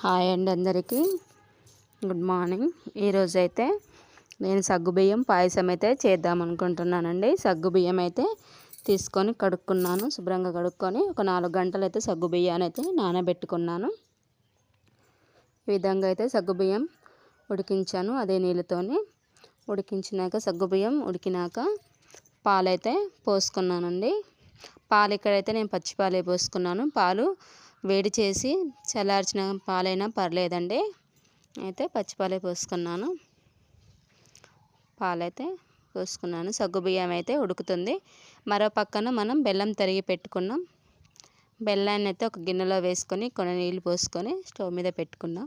Hi అండి అందరికీ. Good morning. ఈరోజు అయితే నేను సగ్గుబియ్యం పాయసం అయితే చేద్దాం అనుకుంటున్నానండి. సగ్గుబియ్యం అయితే తీసుకొని కడుక్కున్నాను శుభ్రంగా కడుక్కొని ఒక నాలుగు గంటలు అయితే సగ్గుబియ్యాన్ని అయితే నానబెట్టుకున్నాను. ఈ విధంగా అయితే సగ్గుబియ్యం ఉడికించాను అదే నీళ్ళతోని. ఉడికించినాక సగ్గుబియ్యం ఉడికినాక పాలైతే పోసుకున్నానండి. పాలు ఇక్కడైతే నేను పచ్చి పాలే పోసుకున్నాను. పాలు వేడి చేసి చల్లార్చిన పాలైనా పర్లేదండి. అయితే పచ్చిపాలే పోసుకున్నాను. పాలైతే పోసుకున్నాను. సగ్గుబియ్యం అయితే ఉడుకుతుంది. మరో పక్కన మనం బెల్లం తరిగి పెట్టుకున్నాం. బెల్లాన్ని అయితే ఒక గిన్నెలో వేసుకొని కొన్ని నీళ్ళు పోసుకొని స్టవ్ మీద పెట్టుకున్నాం.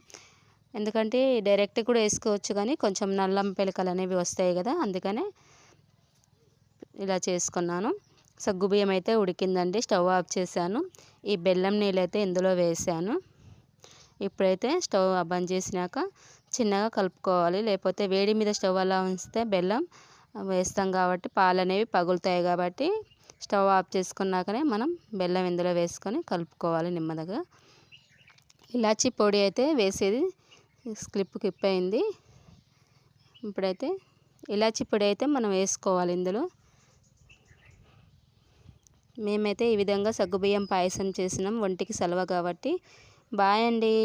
ఎందుకంటే డైరెక్ట్ కూడా వేసుకోవచ్చు కానీ కొంచెం నల్లం పిలకలు అనేవి వస్తాయి కదా అందుకనే ఇలా చేసుకున్నాను. సగ్గుబియ్యం అయితే ఉడికిందండి. స్టవ్ ఆఫ్ చేశాను. ఈ బెల్లం నీళ్ళు అయితే ఇందులో వేసాను. ఇప్పుడైతే స్టవ్ బంద్ చేసినాక చిన్నగా కలుపుకోవాలి. లేకపోతే వేడి మీద స్టవ్ అలా ఉంచితే బెల్లం వేస్తాం కాబట్టి పాలు అనేవి పగులుతాయి కాబట్టి స్టవ్ ఆఫ్ చేసుకున్నాకనే మనం బెల్లం ఇందులో వేసుకొని కలుపుకోవాలి నెమ్మదిగా. ఇలాచి పొడి అయితే వేసేది స్క్లిప్ కిప్ అయింది. ఇప్పుడైతే ఇలాచి పొడి అయితే మనం వేసుకోవాలి ఇందులో. మేమైతే ఈ విధంగా సగ్గుబియ్యం పాయసం చేసినాం ఒంటికి సలవ కాబట్టి. బాయ్ అండి.